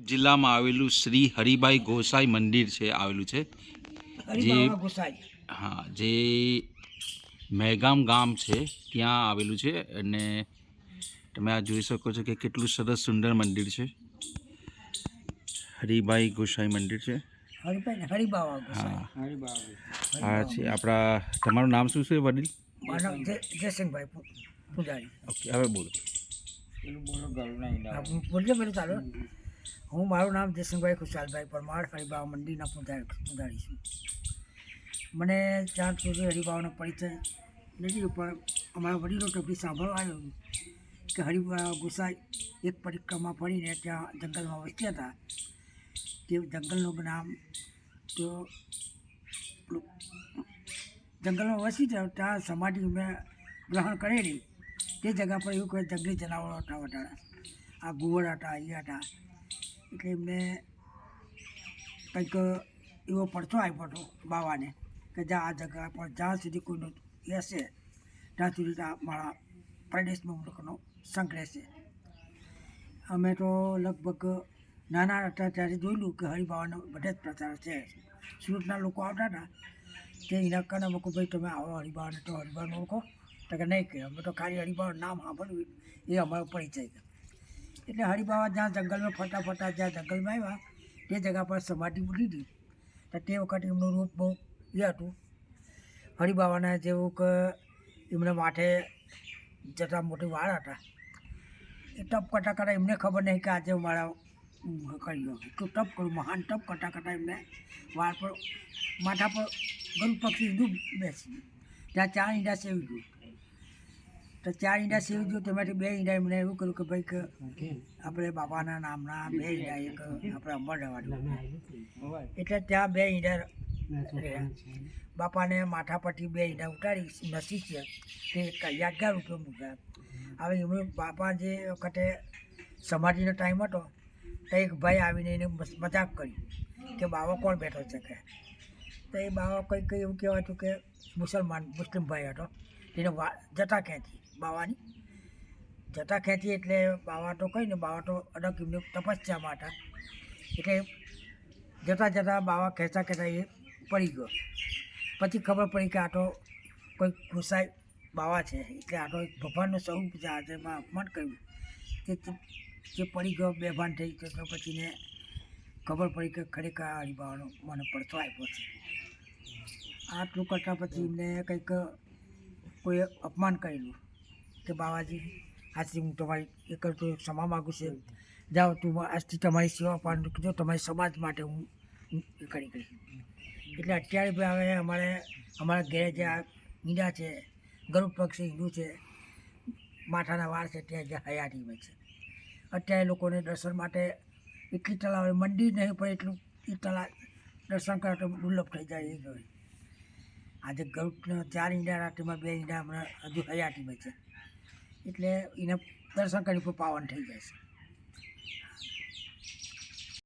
જિલ્લામાં આવેલું શ્રી હરિભાઈ ગોસાઈ મંદિર છે આવેલું છે. જે હા જે મહેગામ ગામ છે ત્યાં આવેલું છે અને તમે આ જોઈ શકો છો કે કેટલું સરસ સુંદર મંદિર છે. હરિભાઈ ગોસાઈ મંદિર છે. હરિબાબા હા. છે આપણા તમારું નામ શું છે વડીલ? જયસિંહભાઈ પૂજારી. ઓકે હવે બોલો. બોલો હું ચાલો. હું મારું નામ જયસિંહભાઈ ખુશાલભાઈ પરમાર હરિભાવ મંદિરના પૂજારી છું. મને ચાર સુધી હરિભાવનો પરિચય નથી, પણ અમારા વડીલો ટોપી સાંભળવા આવ્યો કે હરિભાવ ગુસાઈ એક પરિક્રમા ફરીને ત્યાં જંગલમાં વસ્યા હતા. તે જંગલનું નામ તો જંગલમાં વસી ત્યાં ત્યાં સમાધિ મેં ગ્રહણ કરેલી. તે જગ્યા પર એવું કહે જંગલી જનાવરો હતા વધારે આ ગુવડ હતા અહીંયા હતા. એટલે એમને કંઈક એવો પડતો આપ્યો હતો બાવાને કે જ્યાં આ જગ્યા પર જ્યાં સુધી કોઈનું હશે ત્યાં સુધી મારા પ્રદેશમાં લોકોનો સંઘ રહેશે. અમે તો લગભગ નાના હતા ત્યારે જોયેલું કે હરિભાવાનો બધે જ પ્રચાર છે. સુરતના લોકો આવતા હતા તે ઇલાકાને કારણે ભાઈ તમે આવો હરિભાવને તો હરિબાન ઓળખો. તો કે, નહીં કે, અમે તો ખાલી હરિભાવ નામ સાંભળ્યું એ અમારો પરિચય છે. એટલે હરિબાબા જ્યાં જંગલમાં ફરતા ફરતા જ્યાં જંગલમાં આવ્યા, તે જગ્યા પર સમાધિ મૂકી હતી તો તે વખતે એમનું રૂપ બહુ એ હતું. હરિબાબાના જેવું કે એમના માથે જતા મોટી વાળ હતા. એ ટપ કરતા કરતા એમને ખબર નહીં કે આજે મારા કર્યો તો ટપ કર્યું મહાન ટપ કરતા કરતા એમને વાળ પર, માથા પર ગરુ પક્ષી ઊંધું બેસી ત્યાં ચાર ઈંડા સેવી ગયું. તો ચાર ઈંડા સેવ જો તેમાંથી બે ઈંડા એમને એવું કર્યું કે ભાઈ કે આપણે બાપાના નામના બે ઈંડા એક આપણે અંબર રહેવાનું એટલે ત્યાં બે ઈંડા બાપાને માથા પરથી બે ઈંડા ઉતારી નસી છે તે યાદગાર રૂપે મૂક્યા. હવે એમણે બાપા જે વખતે સમાધિનો ટાઈમ હતો તો એક ભાઈ આવીને એને મજાક કરી કે બાવા કોણ બેઠો છે કે? તો એ બાવા કંઈક કંઈ એવું કહેવાતું કે મુસલમાન મુસ્લિમ ભાઈ હતો. તેને વા જટા ખેંચી બાવાની. જટા ખેંચી એટલે બાવા તો કહીને બાવા તો અડક એમને તપસ્યા માટે. એટલે જતા જતા બાવા ખેંચતા ખેંચતા એ પડી ગયો. પછી ખબર પડી કે આટો કોઈ ગુસાઈ બાવા છે. એટલે આટો ભગવાનનું આજે એમાં અપમાન કર્યું તે જે પડી ગયો, બેભાન થઈ ગયો પછી ને ખબર પડી કે ખરેખર આ હરિબાવાનો મને પડતો આપ્યો છે. આટલું કરતાં પછી એમને કંઈક કોઈ અપમાન કરેલું. કે બાવાજી, આજથી હું તમારી એક તો ક્ષમા માગું છું. જાઓ, તું આજથી તમારી સેવા પણ જો તમારી સમાજ માટે હું કરી ગઈ એટલે અત્યારે બી હવે અમારે, અમારા ઘરે જે આ ઈંડા છે, ગરુડ પક્ષી હિન્દુ છે, માથાના વાળ છે, ત્યાં જે હયાતીમાં છે. અત્યારે લોકોને દર્શન માટે એટલી તલાવ, મંદિર નહીં પણ એટલું, એ તલાવ દર્શન કરવા તો દુર્લભ થઈ જાય એ ગયું આજે ગરુડના ચાર ઈંડા રાત્રિમાં બે ઈંડા હમણાં હજુ હયાતીમાં છે. એટલે એને દર્શન કરી પાવન થઈ જાય છે.